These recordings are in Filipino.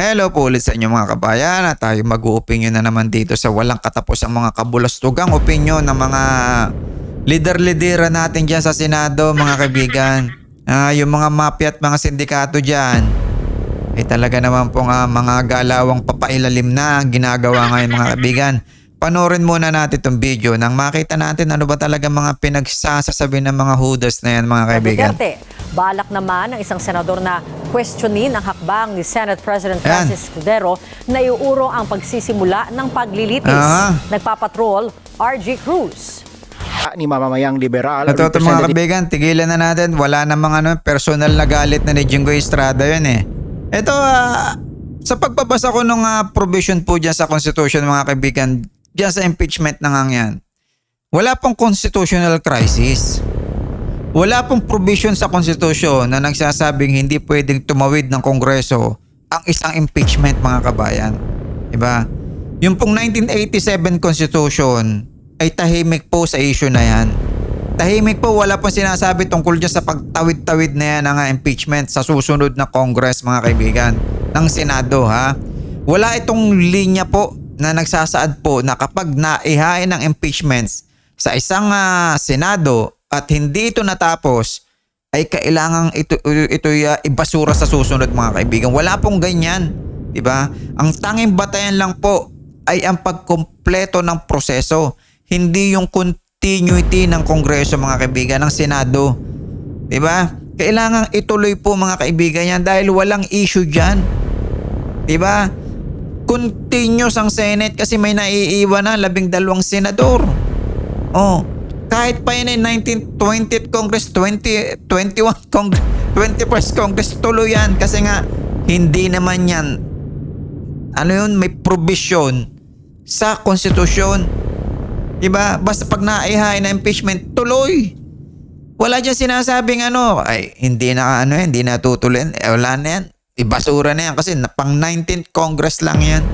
Hello po ulit sa inyo mga kabayan at tayo mag-opinion na naman dito sa walang katapos ang mga kabulastugang opinion ng mga lider-lidera natin dyan sa Senado mga kaibigan. Ah, yung mga mafia at mga sindikato dyan ay talaga naman po nga mga galawang papailalim na ang ginagawa ngayon mga kaibigan. Panorin muna natin itong video nang makita natin ano ba talaga mga pinagsasasabi ng mga hudas na yan mga kaibigan. Balak naman ng isang senador na questionin ang hakbang ni Senate President Ayan. Francis Escudero na iuuro ang pagsisimula ng paglilitis. Ah. Nagpapatrol, RG Cruz. ni mamamayang liberal Ito, ito mga kaibigan, tigilan na natin. Wala namang ano, personal na galit na ni Jingo Estrada yun eh. Ito, ah, sa pagbabasa ko ng ah, provision po dyan sa Constitution mga kaibigan, dyan sa impeachment na nga yan, wala pong constitutional crisis. Wala pong provision sa Constitution na nagsasabing hindi pwedeng tumawid ng Kongreso ang isang impeachment mga kabayan. Diba? Yung pong 1987 Constitution ay tahimik po sa issue na yan. Tahimik po, wala pong sinasabi tungkol dyan sa pagtawid-tawid na yan ng impeachment sa susunod na Congress mga kaibigan ng Senado ha. Wala itong linya po na nagsasaad po na kapag naihain ng impeachments sa isang ah, Senado at hindi ito natapos ay kailangang ito ito ibasura sa susunod mga kaibigan. Wala pong ganyan, 'di ba? Ang tanging batayan lang po ay ang pagkumpleto ng proseso, hindi yung continuity ng Kongreso mga kaibigan ng Senado. 'Di ba? Kailangang ituloy po mga kaibigan yan dahil walang issue diyan. 'Di ba? Continuous ang Senate kasi may naiiwan na labing dalawang senador. Oh, kahit pa yun ay 19th, 20th Congress, 20, 21 Congress, 21st Congress, tuloy yan. Kasi nga, hindi naman yan, ano yun, may provision sa konstitusyon. Diba? Basta pag naihain na impeachment, tuloy. Wala dyan sinasabing ano, ay hindi na ano yan, hindi na tutuloy. Eh, wala na yan. Ibasura na yan kasi pang 19th Congress lang yan.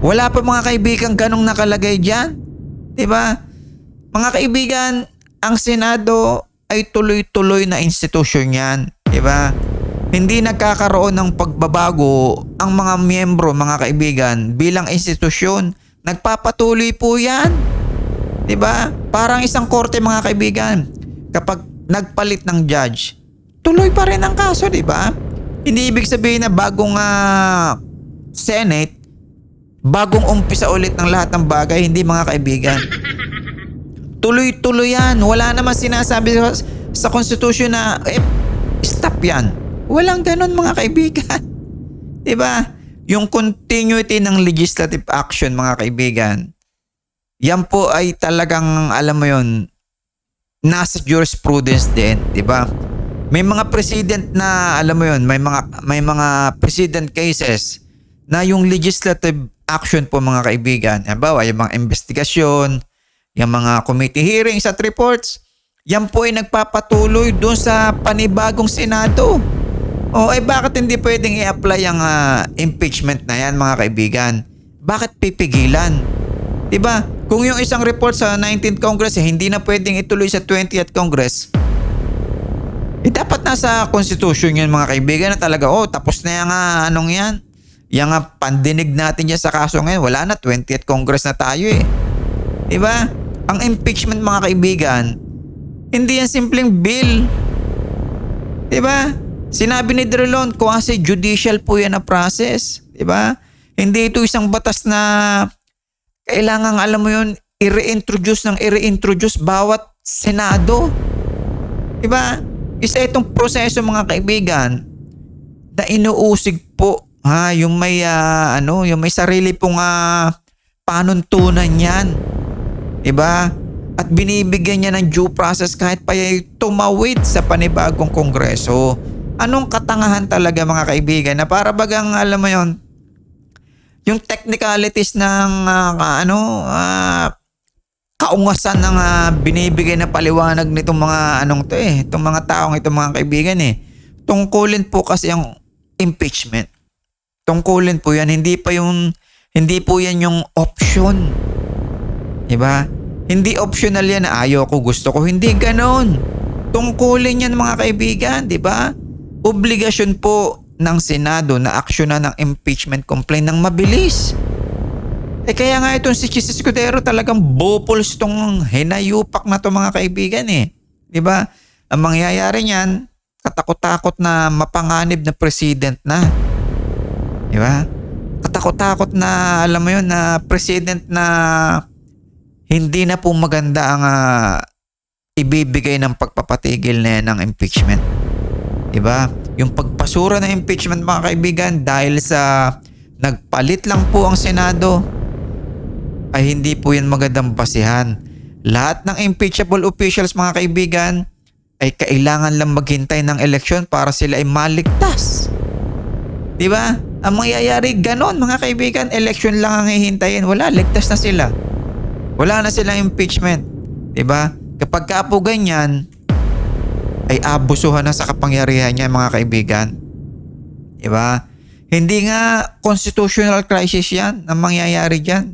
Wala pa mga kaibigan ganong nakalagay dyan. Diba? Mga kaibigan, ang Senado ay tuloy-tuloy na institusyon yan. Diba? Hindi nagkakaroon ng pagbabago ang mga miyembro, mga kaibigan, bilang institusyon. Nagpapatuloy po yan. ba? Parang isang korte mga kaibigan. Kapag nagpalit ng judge, tuloy pa rin ang kaso, 'di ba? Hindi ibig sabihin na bagong ah, Senate, bagong umpisa ulit ng lahat ng bagay, hindi mga kaibigan. Tuloy-tuloy yan. Wala naman sinasabi sa, Constitution na eh, stop yan. Walang ganun mga kaibigan. ba? Yung continuity ng legislative action mga kaibigan, yan po ay talagang, alam mo yon nasa jurisprudence din, di ba? May mga president na, alam mo yon may mga, may mga president cases na yung legislative action po mga kaibigan, halimbawa yung mga investigasyon, yung mga committee hearings at reports, yan po ay nagpapatuloy doon sa panibagong Senado. O ay bakit hindi pwedeng i-apply ang ah, impeachment na yan mga kaibigan? Bakit pipigilan? 'Di ba? Kung yung isang report sa 19th Congress eh, hindi na pwedeng ituloy sa 20th Congress, eh dapat nasa Constitution yun mga kaibigan na talaga, oh tapos na yung ah, anong yan. Yung ah, pandinig natin yan sa kaso ngayon, wala na, 20th Congress na tayo eh. 'Di ba? Ang impeachment mga kaibigan, hindi yan simpleng bill. 'Di ba? Sinabi ni Drilon, quasi judicial po yan na process. 'Di ba? Hindi ito isang batas na kailangan alam mo yun, i-reintroduce ng i-reintroduce bawat Senado. 'Di ba? Isa itong proseso mga kaibigan na inuusig po ha yung may ah, ano yung may sarili pong ah, panuntunan yan 'di ba at binibigyan niya ng due process kahit pa yung tumawid sa panibagong kongreso. Anong katangahan talaga mga kaibigan? Na para bagang alam mo yon yung technicalities ng ah, ano ah, kaungasan ng ah, binibigay na paliwanag nitong mga anong to eh itong mga taong itong mga kaibigan eh tungkulin po kasi ang impeachment. Tungkulin po yan. Hindi pa yung hindi po yan yung option Diba? Hindi optional yan na ayaw gusto ko. Hindi ganon. Tungkulin yan mga kaibigan, di ba? Obligasyon po ng Senado na aksyonan ng impeachment complaint ng mabilis. Eh kaya nga itong si Chis Escudero talagang bopols tong hinayupak na to mga kaibigan eh. 'Di ba? Ang mangyayari niyan, katakot-takot na mapanganib na president na. 'Di ba? Katakot-takot na alam mo 'yun na president na hindi na po maganda ang ah, ibibigay ng pagpapatigil na yan ng impeachment. 'Di ba? Yung pagpasura ng impeachment mga kaibigan dahil sa nagpalit lang po ang Senado ay hindi po yan magandang basihan. Lahat ng impeachable officials mga kaibigan ay kailangan lang maghintay ng eleksyon para sila ay maligtas. 'Di ba? Ang mangyayari ganon mga kaibigan, eleksyon lang ang hihintayin. Wala, ligtas na sila. Wala na silang impeachment. ba? Kapag ka po ganyan, ay abusuhan na sa kapangyarihan niya mga kaibigan. ba? Hindi nga constitutional crisis 'yan ang mangyayari diyan.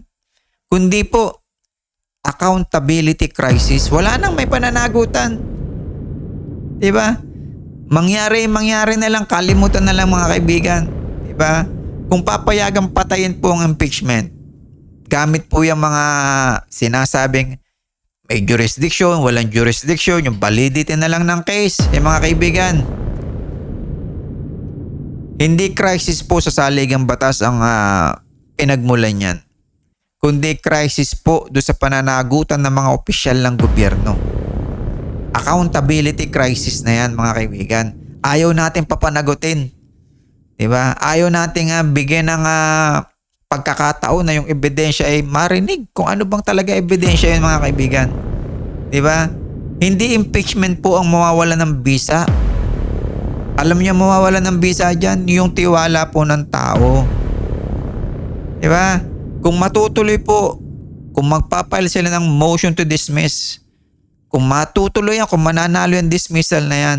Kundi po accountability crisis. Wala nang may pananagutan. ba? Mangyari, mangyari na lang, kalimutan na lang mga kaibigan. ba? Kung papayagang patayin po ang impeachment, gamit po yung mga sinasabing may jurisdiction, walang jurisdiction, yung validity na lang ng case, eh mga kaibigan. Hindi crisis po sa saligang batas ang ah, pinagmulan yan. Kundi crisis po do sa pananagutan ng mga opisyal ng gobyerno. Accountability crisis na yan mga kaibigan. Ayaw natin papanagutin. 'Di ba? Ayaw natin nga bigyan ng ah, pagkakataon na yung ebidensya ay marinig kung ano bang talaga ebidensya yun mga kaibigan. 'Di ba? Hindi impeachment po ang mawawala ng visa. Alam niyo mawawala ng visa diyan yung tiwala po ng tao. 'Di ba? Kung matutuloy po, kung magpapile sila ng motion to dismiss, kung matutuloy yan, kung mananalo yung dismissal na yan,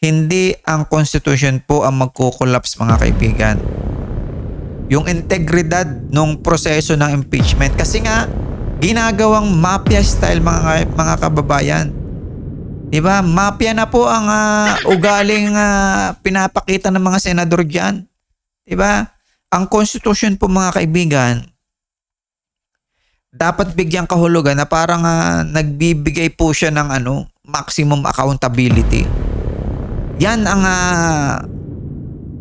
hindi ang constitution po ang magkukulaps mga kaibigan. Yung integridad ng proseso ng impeachment kasi nga ginagawang mafia style mga mga kababayan. 'Di ba? Mafia na po ang ah, ugaling ah, pinapakita ng mga senador diyan. 'Di ba? Ang constitution po mga kaibigan dapat bigyan kahulugan na parang ah, nagbibigay po siya ng ano, maximum accountability. Yan ang ah,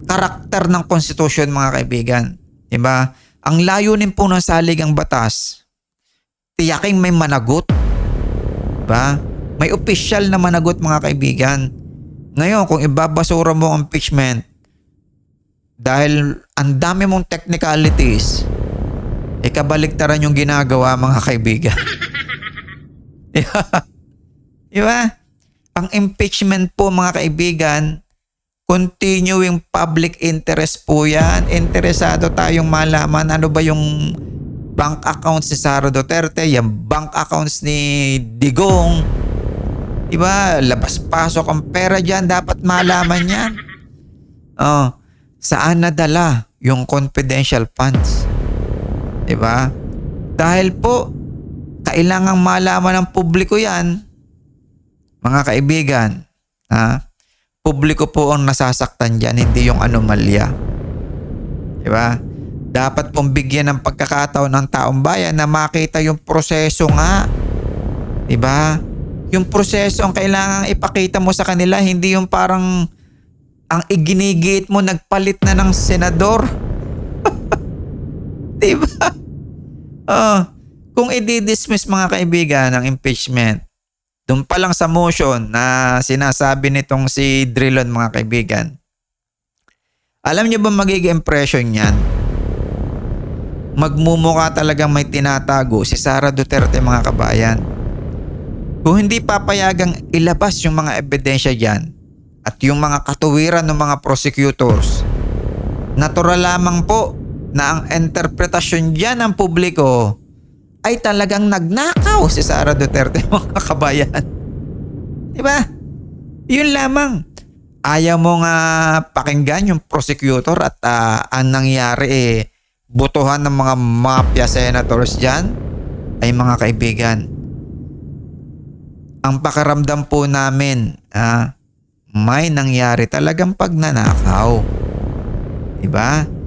karakter ng constitution mga kaibigan. 'Di ba? Ang layunin po ng saligang batas, tiyaking may managot. 'Di ba? May opisyal na managot mga kaibigan. Ngayon, kung ibabasura mo ang impeachment dahil ang dami mong technicalities, kabaliktaran yung ginagawa mga kaibigan. Di ba? Di ba? Ang impeachment po mga kaibigan, continuing public interest po yan. Interesado tayong malaman ano ba yung bank accounts ni Sara Duterte, yung bank accounts ni Digong. Di ba? Labas-pasok ang pera dyan. Dapat malaman yan. Oh, saan nadala yung confidential funds? 'Di ba? Dahil po kailangang malaman ng publiko 'yan. Mga kaibigan, ha? Publiko po ang nasasaktan diyan, hindi yung anomalya. 'Di ba? Dapat pong bigyan ng pagkakataon ng taong bayan na makita yung proseso nga. 'Di ba? Yung proseso ang kailangang ipakita mo sa kanila, hindi yung parang ang iginigit mo nagpalit na ng senador. Diba? Oh, kung i-dismiss mga kaibigan ng impeachment, doon pa lang sa motion na sinasabi nitong si Drilon mga kaibigan, alam niyo ba magiging impression niyan? Magmumukha talagang may tinatago si Sara Duterte mga kabayan. Kung hindi papayagang ilabas yung mga ebidensya dyan at yung mga katuwiran ng mga prosecutors, natural lamang po na ang interpretasyon dyan ng publiko ay talagang nagnakaw si Sara Duterte mga kabayan. Diba? Yun lamang. Ayaw mo nga pakinggan yung prosecutor at ah, ang nangyari eh, botohan ng mga mafia senators dyan ay mga kaibigan. Ang pakaramdam po namin, ah, may nangyari talagang pagnanakaw. Diba?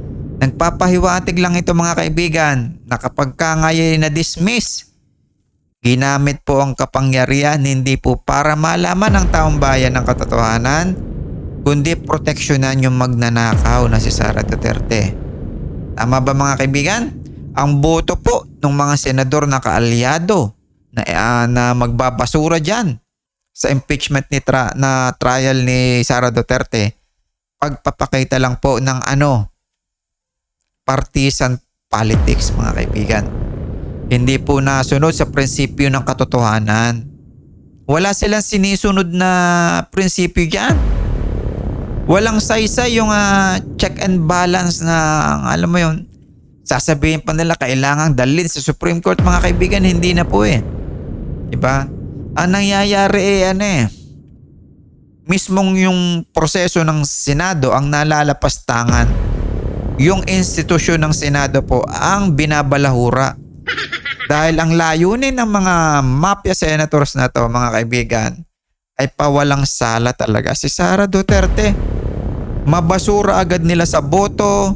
Nagpapahiwatig lang ito mga kaibigan na kapag ka ngayon na-dismiss, ginamit po ang kapangyarihan hindi po para malaman ng taong bayan ng katotohanan, kundi proteksyonan yung magnanakaw na si Sara Duterte. Tama ba mga kaibigan? Ang boto po ng mga senador na kaalyado na, ah, na magbabasura dyan sa impeachment ni tra- na trial ni Sara Duterte, pagpapakita lang po ng ano, partisan politics mga kaibigan. Hindi po nasunod sa prinsipyo ng katotohanan. Wala silang sinisunod na prinsipyo dyan. Walang saysay yung ah, check and balance na alam mo yun. Sasabihin pa nila kailangang dalhin sa Supreme Court mga kaibigan. Hindi na po eh. Diba? Ang nangyayari eh ano eh. Mismong yung proseso ng Senado ang nalalapastangan. Yung institusyon ng Senado po ang binabalahura. Dahil ang layunin ng mga mafia senators na to mga kaibigan ay pawalang sala talaga si Sara Duterte. Mabasura agad nila sa boto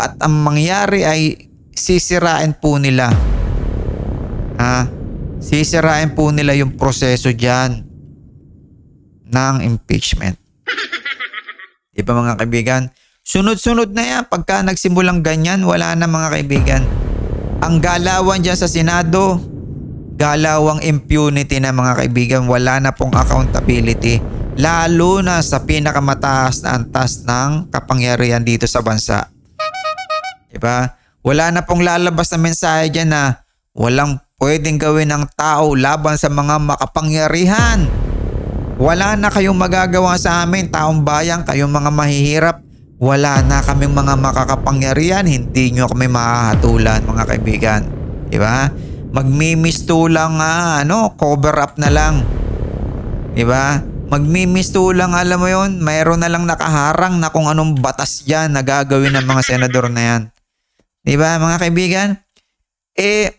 at ang mangyari ay sisirain po nila. Ha? Sisirain po nila yung proseso dyan ng impeachment. Di ba mga kaibigan? Sunod-sunod na yan. Pagka nagsimulang ganyan, wala na mga kaibigan. Ang galawan dyan sa Senado, galawang impunity na mga kaibigan. Wala na pong accountability. Lalo na sa pinakamataas na antas ng kapangyarihan dito sa bansa. Diba? Wala na pong lalabas na mensahe dyan na walang pwedeng gawin ng tao laban sa mga makapangyarihan. Wala na kayong magagawa sa amin, taong bayan, kayong mga mahihirap. Wala na kaming mga makakapangyarihan, hindi nyo kami mahahatulan mga kaibigan. Di ba? Magmimisto lang nga, ano, cover up na lang. Di ba? Magmimisto lang, alam mo yon mayroon na lang nakaharang na kung anong batas yan na gagawin ng mga senador na yan. Di ba mga kaibigan? Eh,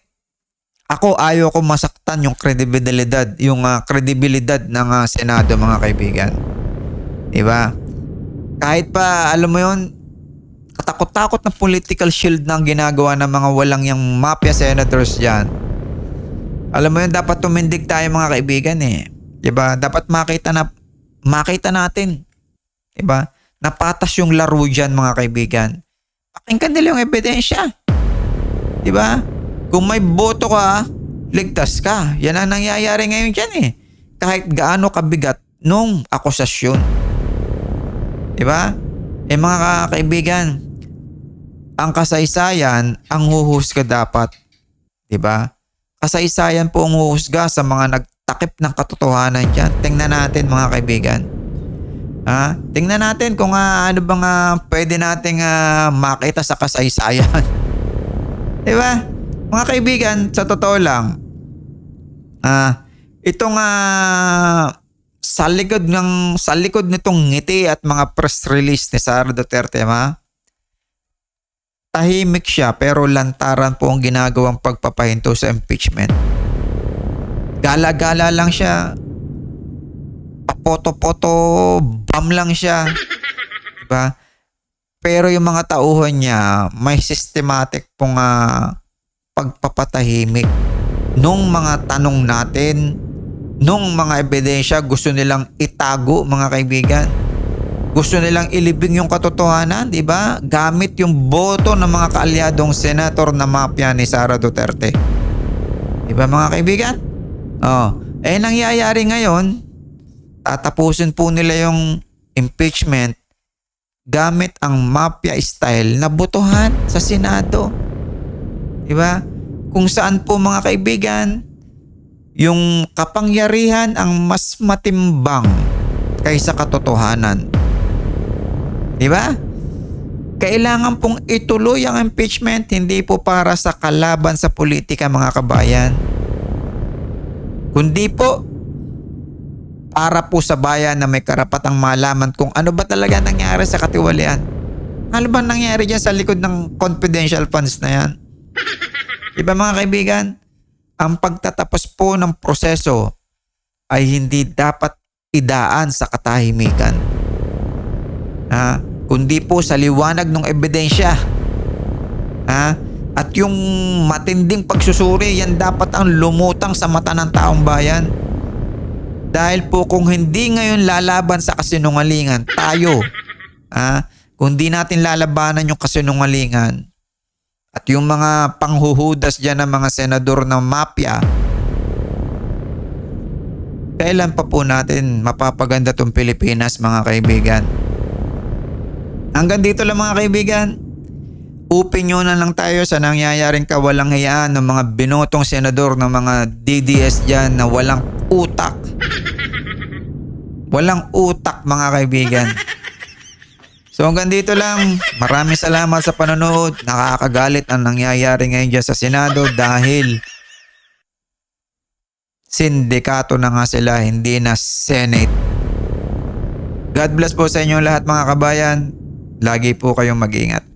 ako ayaw ko masaktan yung kredibilidad, yung ah, kredibilidad ng ah, Senado mga kaibigan. 'Di ba? Kahit pa alam mo 'yon, katakot-takot na political shield na ang ginagawa ng mga walang yung mafia senators diyan. Alam mo 'yon, dapat tumindig tayo mga kaibigan eh. 'Di ba? Dapat makita na makita natin. 'Di ba? Napatas yung laro diyan mga kaibigan. Pakinggan nila yung ebidensya. 'Di ba? Kung may boto ka, ligtas ka. Yan ang nangyayari ngayon dyan eh. Kahit gaano kabigat nung akusasyon. Di ba? Eh mga ka- kaibigan, ang kasaysayan ang huhusga dapat. Di ba? Kasaysayan po ang huhusga sa mga nagtakip ng katotohanan dyan. Tingnan natin mga kaibigan. Ha? Tingnan natin kung ah, ano bang ah, pwede nating ah, makita sa kasaysayan. Di ba? Mga kaibigan, sa totoo lang, ah, itong ah, sa likod ng sa likod nitong ngiti at mga press release ni Sara Duterte, ma, tahimik siya pero lantaran po ang ginagawang pagpapahinto sa impeachment. Gala-gala lang siya. Papoto-poto, bam lang siya. Diba? Pero yung mga tauhan niya, may systematic pong ah, pagpapatahimik. Nung mga tanong natin, nung mga ebidensya gusto nilang itago mga kaibigan. Gusto nilang ilibing yung katotohanan, di ba? Gamit yung boto ng mga kaalyadong senator na mafia ni Sara Duterte. Di ba mga kaibigan? Oh, eh nangyayari ngayon, tatapusin po nila yung impeachment gamit ang mafia style na botohan sa Senado. Di ba? Kung saan po mga kaibigan, yung kapangyarihan ang mas matimbang kaysa katotohanan. Di ba? Kailangan pong ituloy ang impeachment, hindi po para sa kalaban sa politika mga kabayan. Kundi po para po sa bayan na may karapatang malaman kung ano ba talaga nangyari sa katiwalian. Ano ba nangyari dyan sa likod ng confidential funds na yan? Diba mga kaibigan? Ang pagtatapos po ng proseso ay hindi dapat idaan sa katahimikan. Ha? kundi po sa liwanag ng ebidensya. Ha? At yung matinding pagsusuri, yan dapat ang lumutang sa mata ng taong bayan. Dahil po kung hindi ngayon lalaban sa kasinungalingan, tayo, ha? kung di natin lalabanan yung kasinungalingan, at yung mga panghuhudas dyan ng mga senador ng mafia, kailan pa po natin mapapaganda tong Pilipinas mga kaibigan? Hanggang dito lang mga kaibigan. Open na lang tayo sa nangyayaring kawalang hiyaan ng mga binotong senador ng mga DDS dyan na walang utak. Walang utak mga kaibigan. So hanggang dito lang. Maraming salamat sa panonood. Nakakagalit ang nangyayari ngayon dyan sa Senado dahil sindikato na nga sila, hindi na Senate. God bless po sa inyo lahat mga kabayan. Lagi po kayong mag-ingat.